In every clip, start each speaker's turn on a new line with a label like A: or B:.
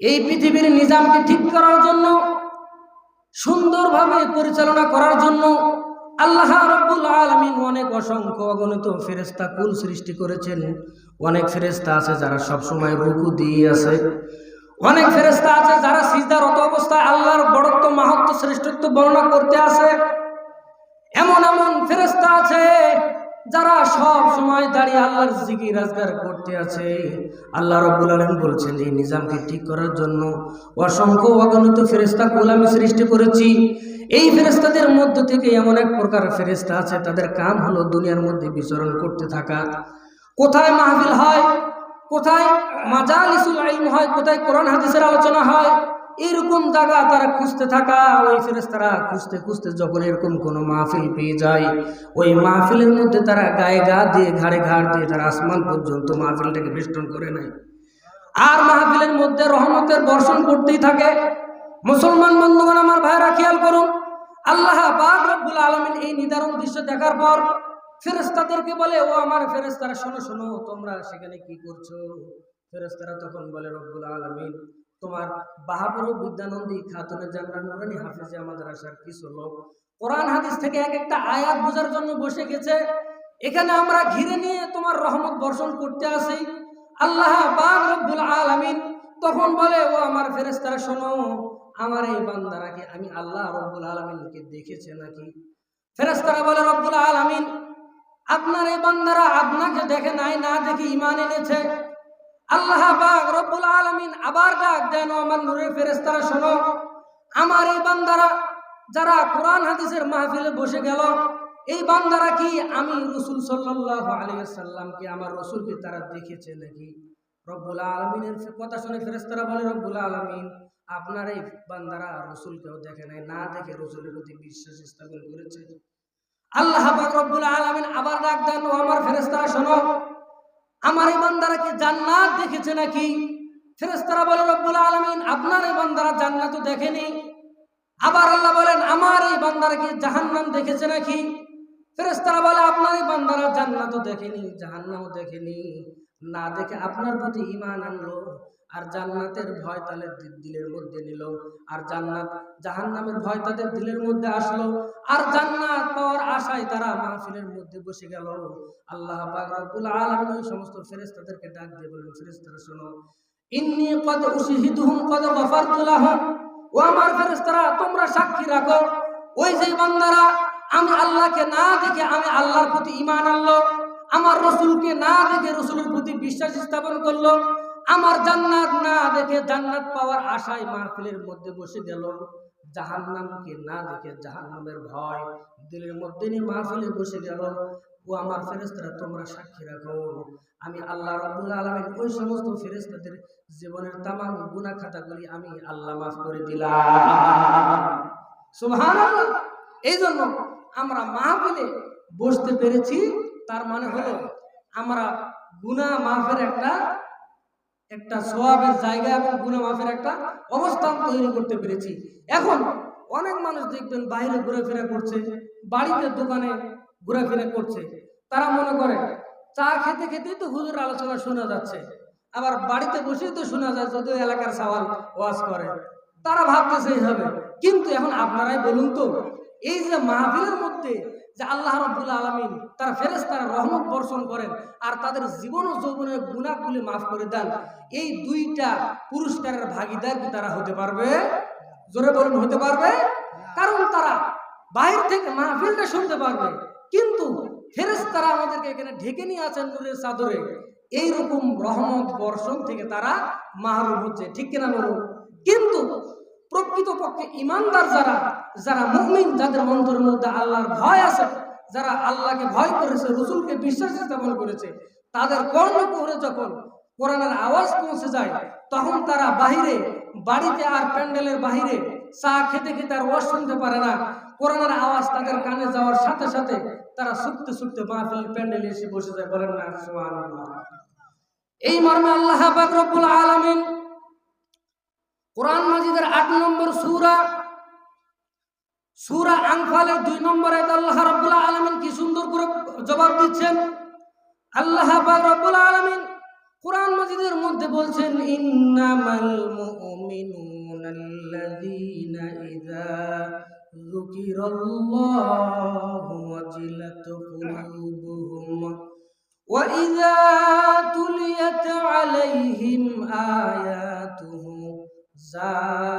A: এই পৃথিবীর নিজামকে ঠিক করার জন্য, সুন্দরভাবে পরিচালনা করার জন্য আল্লাহ রব্বুল আলমিন অনেক অসংখ্য অগণিত ফেরেস্তা কুল সৃষ্টি করেছেন। অনেক ফেরেস্তা আছে যারা সবসময় রুকু দিয়ে আছে। অনেক ফেরেস্তা আছে যারা সিজদারত অবস্থায় আল্লাহর বড়ত্ব মাহাত্ম শ্রেষ্ঠত্ব বর্ণনা করতে আছে এমন যারা সব সময় দাঁড়িয়ে আল্লাহর জিকির রাজগার করতে আছে, আল্লাহ রব্বুল আলম বলছেন, এই নিজামকে ঠিক করার জন্য অসংখ্য অগণিত ফেরেস্তা কুল আমি সৃষ্টি করেছি। এই ফেরেস্তাদের মধ্য থেকে এমন এক প্রকার ফেরেস্তা আছে, তাদের কাম হলো দুনিয়ার মধ্যে বিচরণ করতে থাকা। কোথায় মাহফিল হয়? কোথায় মাজালিসুল আইন হয়? কোথায় কোরআন হাদিসের আলোচনা হয়? এরকম জায়গা তারা খুঁজতে থাকা, ওই ফেরেস্তারা খুঁজতে খুঁজতে যখন এরকম কোনো মাহফিল পেয়ে যায়, ওই মাহফিলের মধ্যে তারা গায়ে গা দিয়ে, ঘাড়ে ঘাড় দিয়ে তারা আসমান পর্যন্ত মাহফিলটাকে বেষ্টন করে নেয়। আর মাহফিলের মধ্যে রহমতের বর্ষণ করতেই থাকে। মুসলমান বন্ধুগণ, আমার ভাইরা খেয়াল করুন, আল্লাহ রব্বুল আলমিন এই নিদারুণ দৃশ্য দেখার পর ফেরেস্তাদেরকে বলে, ও আমার ফেরেস্তারা শোনো শোনো, তোমরা সেখানে কি করছ? ফেরেস্তারা তখন বলে, রব্বুল আলমিন তোমার বাহাবুর বিদ্যানন্দী খাতুনের জান্নার নুরানি হাফিজে আমাদের আসার কিছু লোক। কোরআন হাদিস থেকে এক একটা আয়াত বোঝার জন্য বসে গেছে। এখানে আমরা ঘিরে নিয়ে তোমার রহমত বর্ষণ করতে আসি। আল্লাহ আলামিন তখন বলে, ও আমার ফেরেস্তারা শোনো, আমার এই বান্দারাকে আমি আল্লাহ রব্বুল আলমিনকে দেখেছে নাকি? ফেরেস্তারা বলে, রব্বুল আলামিন, আপনার এই বান্দারা আপনাকে দেখে নাই, না দেখে ইমান এনেছে। আল্লাহ পাক রব্বুল আলামিন আবার ডাক দেন আমার নূরের ফেরেস্তারা শোনো, আমার এই বান্দারা যারা কোরআন হাদিসের মাহফিলে বসে গেল, এই বান্দারা কি? আমি রসুল সাল্লাহ আলিয়াল্লামকে আমার রসুলকে তারা দেখেছে নাকি? রব্বুল আলমিনের কথা শুনে ফেরেস্তারা বলে, রব্বুল আলমিন, আপনার এই বান্দারা রসুলকেও দেখে নাই, না দেখে রসুলের প্রতি বিশ্বাস স্থাপন করেছে। আল্লাহ রব্বুল আলমিন আবার ডাক দেন, ও আমার ফেরেস্তারা শোনো আমার এই বান্দারা কি জান্নাত দেখেছে নাকি? ফেরেস্তারা বলে, রব্বুল আলমিন, আপনার এই বান্দারা জান্নাত দেখেনি। আবার আল্লাহ বলেন, আমার এই বান্দারা কি জাহান্নাম দেখেছে নাকি? ফেরেস্তারা বলে, আপনার এই বান্দারা জান্নাত দেখেনি, জাহান্নামও দেখেনি। না দেখে আপনার প্রতি ইমান আনলো, আর জান্নাতের ভয় তাদের দিলের মধ্যে নিল, আর জান্নাত জাহান্নামের ভয় তাদের দিলের মধ্যে আসলো, আর জান্নাত পাওয়ার আশায় তারা মাহফিলের মধ্যে বসে গেল। আল্লাহ পাক রব্বুল ওই সমস্ত ফেরেশতাদেরকে ডাক দিয়ে বলেন ফেরেশতারা, শোনো, ইন্নী কদ উশহিদুহুম কদ গফারতু লাহুম, ও আমার ফেরেশতারা, তোমরা সাক্ষী রাখো, ওই যে বান্দারা আমি আল্লাহকে না দেখে আমি আল্লাহর প্রতি ইমান আনলো, আমার রসুলকে না দেখে রসুলের প্রতি বিশ্বাস স্থাপন করল, আমার জান্নাত না দেখে জান্নাত পাওয়ার আশায় মাহফিলের মধ্যে বসে গেল। জাহান্নামকে না দেখে জাহান্নামের ভয় দিলের মধ্যে নিয়ে মাহফিলে বসে গেল। ও আমার ফেরেস্তারা তোমরা সাক্ষী রাখো। আমি আল্লাহ রাব্বুল আলামিন ওই সমস্ত ফেরেস্তাদের জীবনের তামাম গুনাহ খাতাগুলি আমি আল্লাহ মাফ করে দিলাম। এই জন্য আমরা মাহফিলে বসতে পেরেছি, তার মানে হলো আমরা গুনা মাফের একটা একটা সোয়াবের জায়গা এবং গুনা মাফের একটা অবস্থান তৈরি করতে পেরেছি। এখন অনেক মানুষ দেখবেন বাইরে ঘোরাফেরা করছে, বাড়িতে দোকানে ঘোরাফেরা করছে। তারা মনে করে, চা খেতে খেতেই তো হুজুর আলোচনা শোনা যাচ্ছে। আবার বাড়িতে বসেই তো শোনা যায় যদিও এলাকার সওয়াল ওয়াজ করে। তারা ভাবতেছে এইভাবে। কিন্তু এখন আপনারাই বলুন তো এই যে মাহফিলের মধ্যে যে আল্লাহ রব্বুল আলমিন তারা ফেরেস তারা রহমত বর্ষণ করেন আর তাদের জীবন ও যৌবনের গুণাগুলি মাফ করে দেন, এই দুইটা পুরস্কারের ভাগিদার কি তারা হতে পারবে? জোরে বলুন, হতে পারবে? কারণ তারা বাইরে থেকে মাহফিলটা শুনতে পারবে। কিন্তু ফেরেস তারা আমাদেরকে এখানে ঢেকে নিয়ে আছেন নূরের চাদরে। এইরকম রহমত বর্ষণ থেকে তারা মাহরুম হচ্ছে। ঠিক কিনা বলুন কিন্তু প্রকৃতপক্ষে ইমানদার যারা যারা মুমিন, যাদের অন্তরের মধ্যে আল্লাহর ভয় আছে, যারা আল্লাহকে ভয় করেছে, রসুলকে বিশ্বাস স্থাপন করেছে, তাদের কর্ণ করে যখন কোরআনের আওয়াজ পৌঁছে যায়, তখন তারা বাহিরে, বাড়িতে আর প্যান্ডেলের বাহিরে চা খেতে খেতে আর ওয়াজ শুনতে পারে না। কোরআনের আওয়াজ তাদের কানে যাওয়ার সাথে সাথে তারা ছুটতে ছুটতে মাহফিল প্যান্ডেলে এসে বসে যায়। বলেন না এই মর্মে আল্লাহ রব্বুল আলামিন কোরআন মাজিদের আট নম্বর সূরা সূরা আনফালের দুই নম্বর আয়াত আল্লাহ রাব্বুল আলামিন কি সুন্দর করে জবাব দিচ্ছেন আল্লাহ পাক রব্বুল আলামিন কোরআন মাজিদের মধ্যে মধ্যে বলছেন ইন্নামাল মুমিনুনাল্লাযীনা ইযা যুকিরাল্লাহু ওয়াজিলাত কুলুবুহুম وإذا تليت عليهم آياته Sa.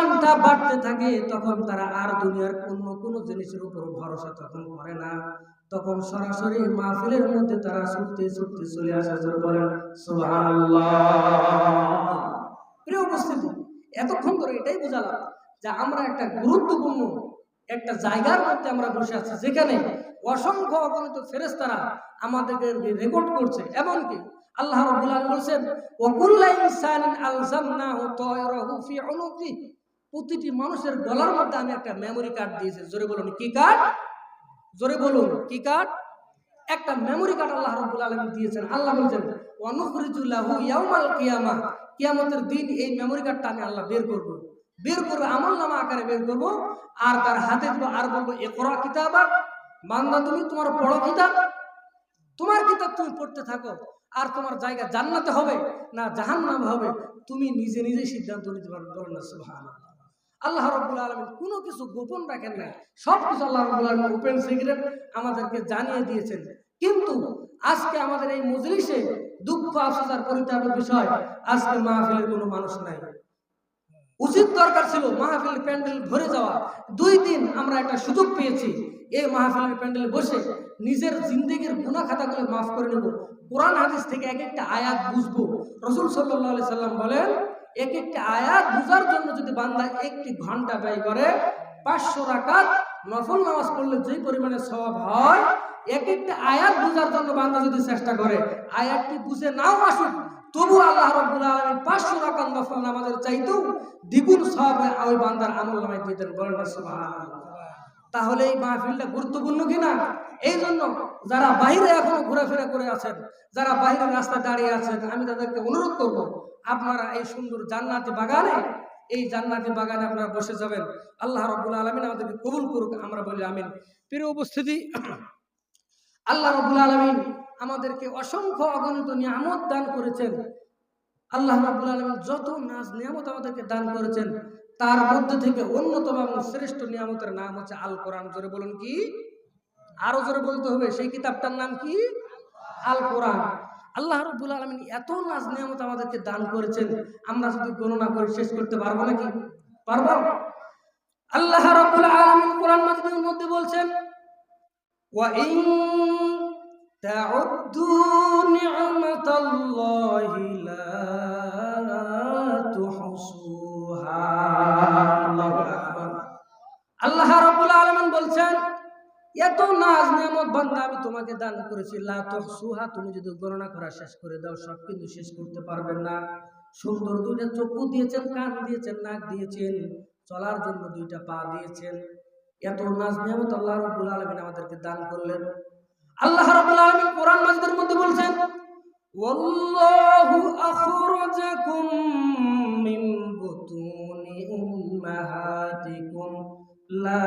A: ইমানটা বাড়তে থাকে, তখন তারা আর দুনিয়ার অন্য কোনো জিনিসের উপর ভরসা তখন করে না। তখন সরাসরি মাহফিলের মধ্যে তারা ছুটতে ছুটতে চলে আসে বলেন, সুবহানাল্লাহ। প্রিয় উপস্থিতি, এতক্ষণ ধরে এটাই বোঝালাম যে আমরা একটা গুরুত্বপূর্ণ একটা জায়গার মধ্যে আমরা বসে আছি, যেখানে অসংখ্য অগণিত ফেরেস্তারা আমাদেরকে রেকর্ড করছে। এমনকি আল্লাহ রাব্বুল আলামিন বলেন ওয়াকুল্লা ইনসানিন আলজামনাহু তায়রাহু ফি উনুকি প্রতিটি মানুষের গলার মধ্যে আমি একটা মেমোরি কার্ড দিয়েছি। জোরে বলুন, কি কার্ড জোরে বলুন, কি কার্ড একটা মেমোরি কার্ড আল্লাহ রাব্বুল আলামিন দিয়েছেন। আল্লাহ বলেছেন ওয়ানুখরিজুল্লাহু ইয়াউমাল কিয়ামা কিয়ামতের দিন এই মেমরি কার্ডটা আমি আল্লাহ বের করব। বের করব, আমল নামা আকারে বের করব। আর তার হাতে দিব, আর বলব, ইকরা কিতাবা বান্দা তুমি তোমার পড়ো কিতাব। তোমার কিতাব তুমি পড়তে থাকো। আর তোমার জায়গা জান্নাতে হবে না জাহান্নাম হবে। তুমি নিজে নিজে সিদ্ধান্ত নিতে পারবে না, সুবহানাল্লাহ। আল্লাহ রাব্বুল আলামিন কোনো কিছু গোপন রাখেন না সব কিছু আল্লাহ রাব্বুল আলামিন ওপেন সিক্রেট আমাদেরকে জানিয়ে দিয়েছেন। কিন্তু আজকে আমাদের এই মজলিসে দুঃখ, আফসোস আর বিষয়, আজকে মাহফিলের কোনো মানুষ নাই। উচিত দরকার ছিল মাহফিল প্যান্ডেল ভরে যাওয়া। দুই দিন আমরা একটা সুযোগ পেয়েছি। এই মাহফিলের প্যান্ডেলে বসে নিজের জিন্দেগির গুণা খাতাগুলো মাফ করে নেব। কোরআন হাদিস থেকে এক একটা আয়াত বুঝব। রসুল সাল্লাহ সাল্লাম বলেন এক একটি আয়াত বুঝার জন্য যদি বান্দা একটি ঘণ্টা ব্যয় করে, পাঁচশো রাকাত নফল নামাজ পড়লে যে পরিমাণে স্বভাব হয় এক একটা আয়াত বুঝার জন্য বান্দা যদি চেষ্টা করে, আয়াতটি বুঝে নাও আসুক, তবু আল্লাহ রব্বুল আলমের পাঁচশো রাকাত নফল নামাজের চাইতেও দ্বিগুণ স্বভাবে ওই বান্দার আমল নামায় দিতেন বলেন। তাহলে এই মাহফিলটা গুরুত্বপূর্ণ কিনা? এই জন্য যারা বাইরে এখনও ঘোরাফেরা করে আছেন, যারা বাইরে রাস্তায় দাঁড়িয়ে আছেন, আমি তাদেরকে অনুরোধ করব, আপনারা এই সুন্দর জান্নাতি বাগানে, এই জান্নাতি বাগানে আপনারা বসে যাবেন। আল্লাহ রব্বুল আলমিন আমাদেরকে কবুল করুক, আমরা বলি আমিন। প্রিয় উপস্থিতি, আল্লাহ রব্বুল আলমিন আমাদেরকে অসংখ্য অগণিত নিয়ামত দান করেছেন। আল্লাহ রাব্বুল আলামিন যত নাজ নিয়ামত আমাদেরকে দান করেছেন তার মধ্যে থেকে অন্যতম এবং শ্রেষ্ঠ নিয়ামতের নাম হচ্ছে আল কোরআন জোরে বলুন কি আরো জোরে বলতে হবে সেই কিতাবটার নাম কি আল কোরআন আল্লাহ রব্বুল আলমিন এত নাজ নিয়ামত আমাদেরকে দান করেছেন আমরা যদি গণনা করে শেষ করতে পারবো নাকি পারবো আল্লাহ রব্বুল আলমিন কোরআন মাজিদের মধ্যে বলছেন وإن تعدوا نعمة الله لا تحصوها আলামিন বলছেন, এত নাজ নিয়ামত বান্দা আমি তোমাকে দান করেছি। তুহসুহা, তুমি যদি গণনা করা শেষ করে দাও, সব কিন্তু শেষ করতে পারবেন না। সুন্দর দুইটা চক্ষু দিয়েছেন, কান দিয়েছেন, নাক দিয়েছেন, চলার জন্য দুইটা পা দিয়েছেন। এত নাজ নিয়ামত আল্লাহ রাব্বুল আলামিন আমাদেরকে দান করলেন। আল্লাহ রাব্বুল আলামিন কোরআন মাজিদের মধ্যে বলছেন বুতুনি উম্মাহাতিকুম। লা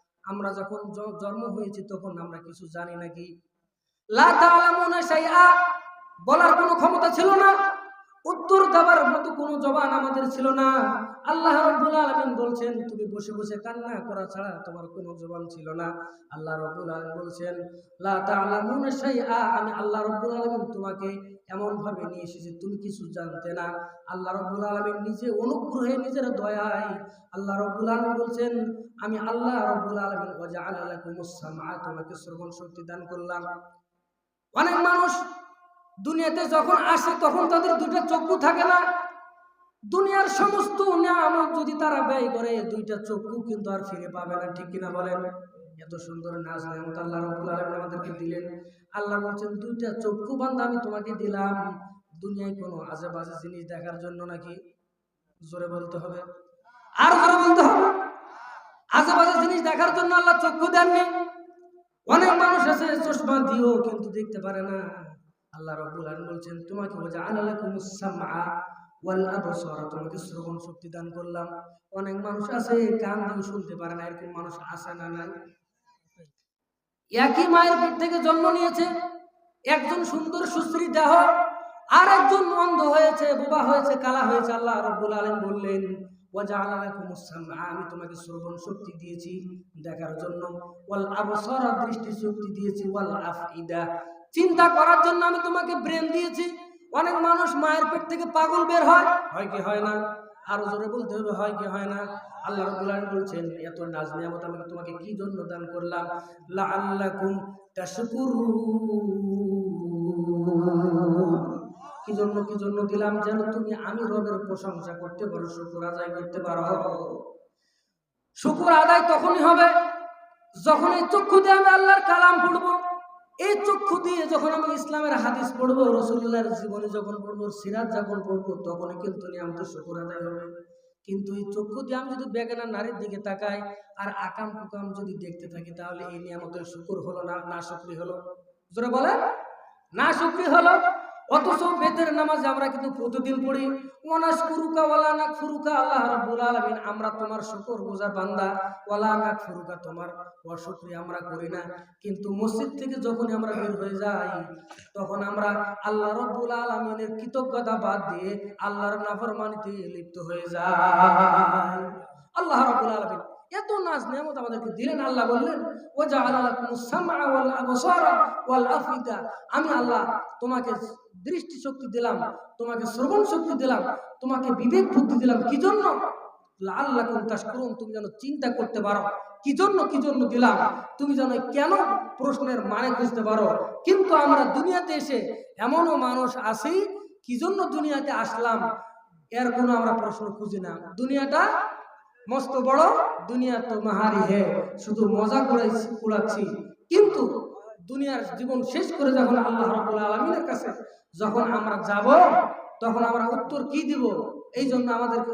A: আমরা যখন জন্ম হয়েছি তখন আমরা কিছু জানি নাকি বলার কোনো ক্ষমতা ছিল না। উত্তর দেওয়ার মতো কোনো জবান আমাদের ছিল না। আল্লাহ রাব্বুল আলামিন বলছেন, তুমি বসে বসে কান্না করা ছাড়া তোমার কোনো জবান ছিল না। আল্লাহ রাব্বুল আলামিন বলছেন আমি আল্লাহ রাব্বুল আলামিন তোমাকে এমন ভাবে নিয়ে এসেছে, তুমি কিছু জানতে না। আল্লাহ রব্বুল আলমিন নিজে অনুগ্রহে নিজের দয়ায় আল্লাহ রব্বুল আলমী বলছেন আমি আল্লাহ রব্বুল আলমিন ওজা আল্লাহ তোমাকে শ্রবণ শক্তি দান করলাম। অনেক মানুষ দুনিয়াতে যখন আসে, তখন তাদের দুইটা চক্ষু থাকে না। দুনিয়ার সমস্ত নিয়ামত যদি তারা ব্যয় করে, দুইটা চক্ষু কিন্তু আর ফিরে পাবে না, ঠিক কিনা বলেন? এত সুন্দর নাচ নিয়ামত আল্লাহ রব্বুল আলামিন আমাদেরকে দিলেন। আল্লাহ বলছেন, দুইটা চক্ষু বান্ধা আমি তোমাকে দিলাম। দুনিয়ায় কোনো আজে বাজে জিনিস দেখার জন্য নাকি? জোরে বলতে হবে। আর জোরে বলতে হবে। বাজে জিনিস দেখার জন্য আল্লাহ চক্ষু দেননি। অনেক মানুষ আছে, চশমা দিও কিন্তু দেখতে পারে না। আল্লাহ রব্বুল আলামিন বলছেন, তোমাকে আলালাকুমুস সামআ ওয়াল তোমাকে শ্রবণ শক্তি দান করলাম। অনেক মানুষ আছে, কান দিয়ে শুনতে পারে না, এরকম মানুষ আছে না নাই। একই মায়ের পেট থেকে জন্ম নিয়েছে, একজন সুন্দর সুশ্রী দেহ আর একজন অন্ধ হয়েছে, বোবা হয়েছে, কালা হয়েছে। আল্লাহ রব্বুল আলামিন বললেন আমি তোমাকে শ্রবণ শক্তি দিয়েছি দেখার জন্য। ওয়াল আবসার, দৃষ্টি শক্তি দিয়েছি, ওয়াল আফইদা। চিন্তা করার জন্য আমি তোমাকে ব্রেন দিয়েছি। অনেক মানুষ মায়ের পেট থেকে পাগল বের হয়। হয় কি হয় না? আরও জোরে বলতে হবে, হয় কি হয় না? আল্লাহ রাব্বুল আলামিন বলছেন, এত নাজ নিয়ামত আমি তোমাকে কি জন্য দান করলাম? লাআল্লাকুম তাশকুরুন। কি জন্য কি জন্য দিলাম যেন তুমি আমি রবের প্রশংসা করতে পারো, শুকুর আদায় করতে পারো। শুকুর আদায় তখনই হবে যখন এই চক্ষু দিয়ে আমি আল্লাহর কালাম পড়ব। এই চক্ষু দিয়ে যখন আমি ইসলামের হাদিস পড়ব রসুল্লাহর জীবনে যখন পড়ব সিরাজ যখন পড়ব, তখনই কিন্তু নিয়ামতের শুকুর আদায় হবে। কিন্তু এই চক্ষু দিয়ে আমি যদি বেগানা নারীর দিকে তাকাই আর আকাম কুকাম যদি দেখতে থাকি, তাহলে এই নিয়ামতের শুকুর হলো না না শুক্রি হলো। জোরে বলে না শুক্রি হলো। অথচ বেতের নামাজ আমরা কিন্তু প্রতিদিন পড়ি, ওয়ানাস ফুরুকা ওয়ালা নাক ফুরুকা, আল্লাহ রাব্বুল আলামিন, আমরা তোমার শুকর গুজার বান্দা, ওয়ালা নাক ফুরুকা, তোমার অশুক্রিয়া আমরা করি না। কিন্তু মসজিদ থেকে যখন আমরা বের হয়ে যাই, তখন আমরা আল্লাহ রাব্বুল আলামিনের কৃতজ্ঞতা বাদ দিয়ে আল্লাহর নাফরমানিতে লিপ্ত হয়ে যাই। আল্লাহ রাব্বুল আলামিন এত নাজ নিয়ামত আমাদেরকে দিলেন, আল্লাহ বললেন ও যা আল্লাহ আমি আল্লাহ তোমাকে দৃষ্টি শক্তি দিলাম, তোমাকে শ্রবণ শক্তি দিলাম, তোমাকে বিবেক বুদ্ধি দিলাম। কি জন্য? আল্লাহ করুন তুমি যেন চিন্তা করতে পারো। কি জন্য? কি জন্য দিলাম? তুমি যেন কেন প্রশ্নের মানে বুঝতে পারো? কিন্তু আমরা দুনিয়াতে এসে এমনও মানুষ আছি, কি জন্য দুনিয়াতে আসলাম? এর কোনো আমরা প্রশ্ন খুঁজি না। দুনিয়াটা মস্ত বড়, দুনিয়া তো মাহারি হে। শুধু মজা করে কুড়াচ্ছি কিন্তু দুনিয়ার জীবন শেষ করে যখন আল্লাহ রাব্বুল আলমিনের কাছে যখন আমরা যাব, তখন আমরা উত্তর কি দিব? এই জন্য আমাদেরকে